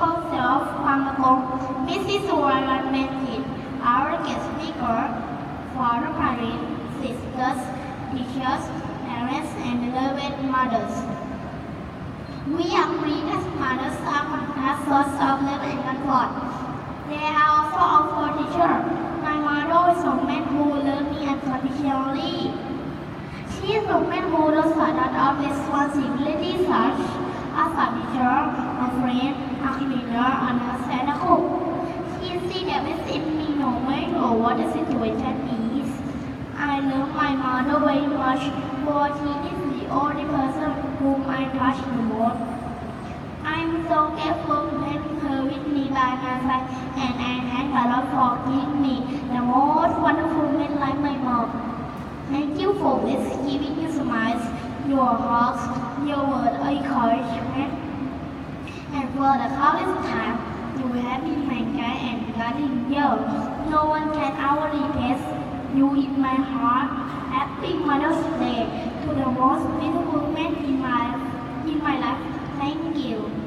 Council of Bangkok, Mrs. Warren Mentin, our guest speaker for parents, sisters, teachers, parents, and beloved mothers. We agree that mothers are the source of love and comfort. They are also our teacher. My mother is a woman who loved me unconditionally. She is a woman who does not always responsibilities such what the situation is. I love my mother very much, for she is the only person whom I trust the most. I'm so grateful to have her with me by my side, and I thank God for giving me the most wonderful man like my mom. Thank you for this giving you smiles, your hugs, your word of encouragement, and for the countless time you have been my guide no one can ever replace you in my heart. Happy Mother's Day to the most beautiful man in my in my life. Thank you.